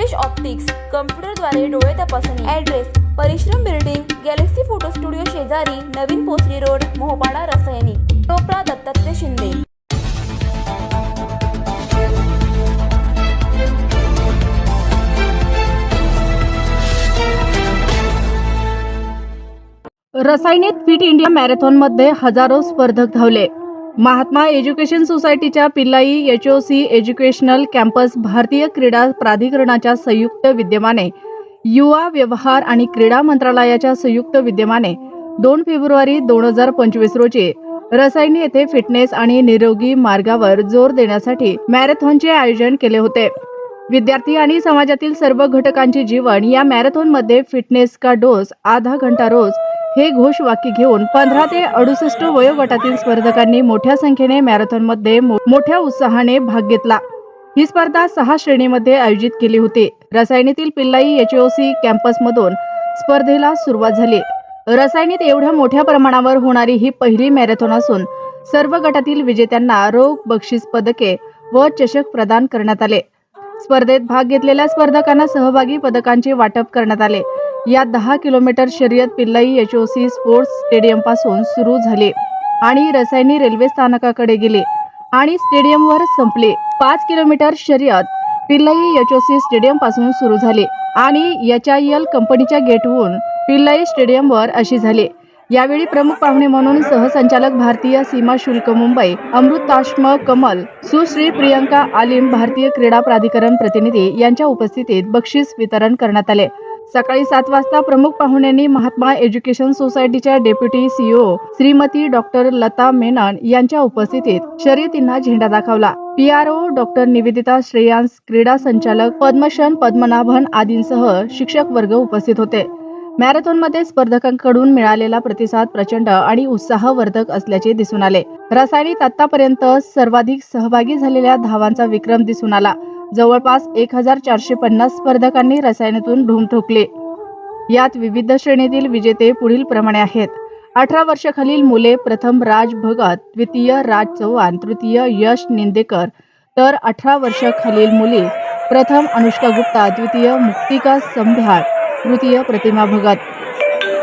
Deepesh optics कम्प्युटरद्वारे डोळे तपासणी. Address परिश्रम बिल्डिंग गॅलेक्सी फोटो स्टुडिओ शेजारी नवीन पोसरी रोड मोहपाडा रसायनी. टोपरा दत्तात्रय शिंदे. रसायनिक फिट इंडिया मॅरेथॉनमध्ये हजारो स्पर्धक धावले. महात्मा एज्युकेशन सोसायटीच्या पिल्लाई एचओसी एज्युकेशनल कॅम्पस भारतीय क्रीडा प्राधिकरणाच्या संयुक्त विद्यमाने युवा व्यवहार आणि क्रीडा मंत्रालयाच्या संयुक्त विद्यमाने दोन फेब्रुवारी दोन हजार पंचवीस रोजी रसायनी येथे फिटनेस आणि निरोगी मार्गावर जोर देण्यासाठी मॅरेथॉनचे आयोजन केले होते. विद्यार्थी आणि समाजातील सर्व घटकांचे जीवन या मॅरेथॉनमध्ये फिटनेस का डोस आधा घंटा रोज हे घोषवाक्य घेऊन पंधरा ते अडुसष्ट वयोगटातील स्पर्धकांनी मोठ्या संख्येने मॅरेथॉनमध्ये मो- मोठ्या उत्साहाने भाग घेतला. ही स्पर्धा सहा श्रेणीमध्ये आयोजित केली होती. रसायनीतील पिल्लाई एचओसी कॅम्पसमधून स्पर्धेला सुरुवात झाली. रसायनीत एवढ्या मोठ्या प्रमाणावर होणारी ही पहिली मॅरेथॉन असून सर्व गटातील विजेत्यांना रोख बक्षीस पदके व चषक प्रदान करण्यात आले. स्पर्धेत भाग घेतलेल्या स्पर्धकांना सहभागी पदकांचे वाटप करण्यात आले. या दहा किलोमीटर शर्यत पिल्लाई सी स्पोर्ट्स स्टेडियमपासून सुरू झाले आणि रसायनी रेल्वे स्थानकाकडे गेले आणि स्टेडियमवर संपले. पाच किलोमीटर शर्यत पिल्लाई ओ सी स्टेडियमपासून सुरू झाले आणि एच आय एल कंपनीच्या गेटहून पिल्लाई स्टेडियमवर अशी झाले. यावेळी प्रमुख पाहुणे म्हणून सहसंचालक भारतीय सीमा शुल्क मुंबई अमृताश्म कमल सुश्री प्रियंका आलिम भारतीय क्रीडा प्राधिकरण प्रतिनिधी यांच्या उपस्थितीत बक्षीस वितरण करण्यात आले. सकाळी सात वाजता प्रमुख पाहुण्यांनी महात्मा एज्युकेशन सोसायटीच्या deputy CEO Shrimati doctor Lata Menon यांच्या उपस्थितीत शर्यतींना झेंडा दाखवला. पीआरओ डॉक्टर निवेदिता श्रेयांस क्रीडा संचालक पद्मशन पद्मनाभन आदींसह शिक्षक वर्ग उपस्थित होते. मॅरेथॉनमध्ये स्पर्धकांकडून मिळालेला प्रतिसाद प्रचंड आणि उत्साहवर्धक असल्याचे दिसून आले. रसायनीत आतापर्यंत सर्वाधिक सहभागी झालेल्या धावांचा विक्रम दिसून आला. जवळपास एक हजार चारशे पन्नास स्पर्धकांनी रसायनातून धूम ठोकले. यात विविध श्रेणीतील विजेते पुढील प्रमाणे आहेत. अठरा वर्षाखालील मुले प्रथम राज भगत द्वितीय राज चव्हाण तृतीय यश निंदेकर तर अठरा वर्षाखालील मुली प्रथम अनुष्का गुप्ता द्वितीय मुक्तिका संभाळ तृतीय प्रतिमा भगत.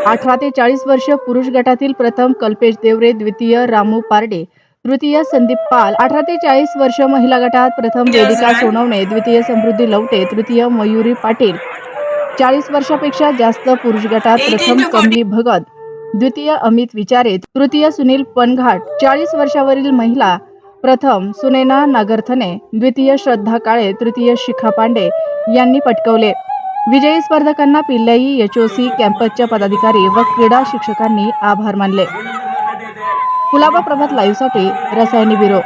अठरा ते चाळीस वर्ष पुरुष गटातील प्रथम कल्पेश देवरे द्वितीय रामू पारडे तृतीय संदीप पाल अठरा ते चाळीस वर्ष महिला गटात प्रथम वेदिका सोनवणे द्वितीय समृद्धी लवटे तृतीय मयुरी पाटील. चाळीस वर्षापेक्षा जास्त पुरुष गटात प्रथम कमली भगत द्वितीय अमित विचारे तृतीय सुनील पनघाट चाळीस वर्षावरील महिला प्रथम सुनेना नागरथने द्वितीय श्रद्धा काळे तृतीय शिखा पांडे यांनी पटकवले. विजयी स्पर्धकांना पिल्लाई एचओसी कॅम्पसच्या पदाधिकारी व क्रीडा शिक्षकांनी आभार मानले. कुलाबा प्रभात लाईव्हसाठी रसायनी ब्युरो